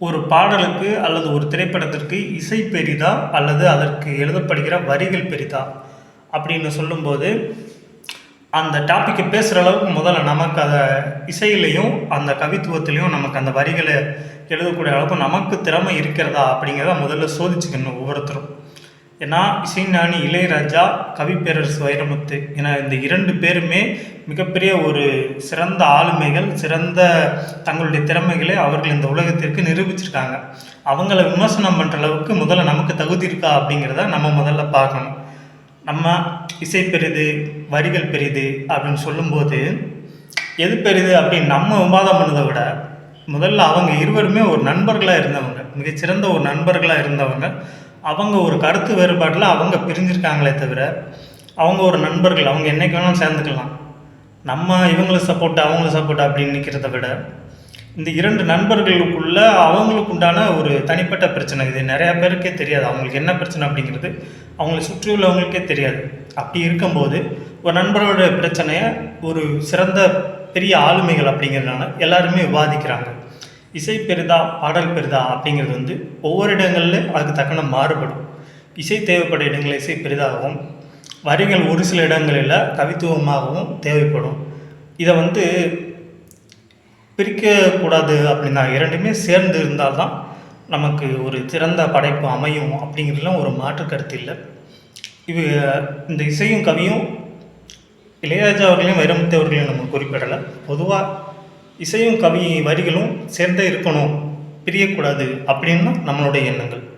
ஒரு பாடலுக்கு அல்லது ஒரு திரைப்படத்திற்கு இசை பெரிதா அல்லது அதற்கு எழுதப்படுகிற வரிகள் பெரிதா அப்படின்னு சொல்லும்போது அந்த டாப்பிக்கை பேசுகிற அளவுக்கு முதல்ல நமக்கு அதை இசையிலையும் அந்த கவித்துவத்திலையும் நமக்கு அந்த வரிகளை எழுதக்கூடிய அளவுக்கு நமக்கு திறமை இருக்கிறதா அப்படிங்கிறத முதல்ல சோதிச்சுக்கணும் ஒவ்வொருத்தரும். ஏன்னா இசைஞானி இளையராஜா கவிப்பேரரசு வைரமுத்து என இந்த இரண்டு பேருமே மிகப்பெரிய ஒரு சிறந்த ஆளுமைகள் சிறந்த தங்களுடைய திறமைகளை அவர்கள் இந்த உலகத்திற்கு நிரூபிச்சிருக்காங்க. அவங்கள விமர்சனம் பண்ணுற அளவுக்கு முதல்ல நமக்கு தகுதி இருக்கா அப்படிங்கிறத நம்ம முதல்ல பார்க்கணும். நம்ம இசை பெரிது வரிகள் பெரிது அப்படின்னு சொல்லும்போது எது பெரிது அப்படின்னு நம்ம விவாதம் பண்ணதை விட முதல்ல அவங்க இருவருமே ஒரு நண்பர்களாக இருந்தவங்க மிகச்சிறந்த ஒரு நண்பர்களாக இருந்தவங்க. அவங்க ஒரு கருத்து வேறுபாட்டில் அவங்க பிரிஞ்சிருக்காங்களே தவிர அவங்க ஒரு நண்பர்கள் அவங்க என்றைக்கு வேணாலும் சேர்ந்துக்கலாம். நம்ம இவங்களுக்கு சப்போர்ட் அவங்களுக்கு சப்போர்ட் அப்படின்னு நிற்கிறத விட இந்த இரண்டு நண்பர்களுக்குள்ள அவங்களுக்கு உண்டான ஒரு தனிப்பட்ட பிரச்சனை இது நிறையா பேருக்கே தெரியாது. அவங்களுக்கு என்ன பிரச்சனை அப்படிங்கிறது அவங்களை சுற்றியுள்ளவங்களுக்கே தெரியாது. அப்படி இருக்கும்போது ஒரு நண்பரோட பிரச்சனையை ஒரு சிறந்த பெரிய ஆளுமைகள் அப்படிங்கிறதுனால எல்லாருமே விவாதிக்கிறாங்க. இசை பெரிதா பாடல் பெரிதா அப்படிங்கிறது வந்து ஒவ்வொரு இடங்களில் அதுக்கு தக்கன மாறுபடும். இசை தேவைப்பட்ட இடங்களில் இசை பெரிதாகவும் வரிகள் ஒரு சில இடங்களில் கவித்துவமாகவும் தேவைப்படும். இதை வந்து பிரிக்கக்கூடாது அப்படின்னா இரண்டுமே சேர்ந்து இருந்தால் தான் நமக்கு ஒரு சிறந்த படைப்பு அமையும் அப்படிங்கிறதுலாம் ஒரு மாற்று கருத்து இல்லை. இது இந்த இசையும் கவியும் இளையராஜா அவர்களையும் வைரமுத்து அவர்களையும் நம்ம குறிப்பிடலை. பொதுவாக இசையும் கவி வரிகளும் சேர்ந்தே இருக்கணும். பிரியக்கூடாது. அப்படின்னு நம்மளுடைய எண்ணங்கள்.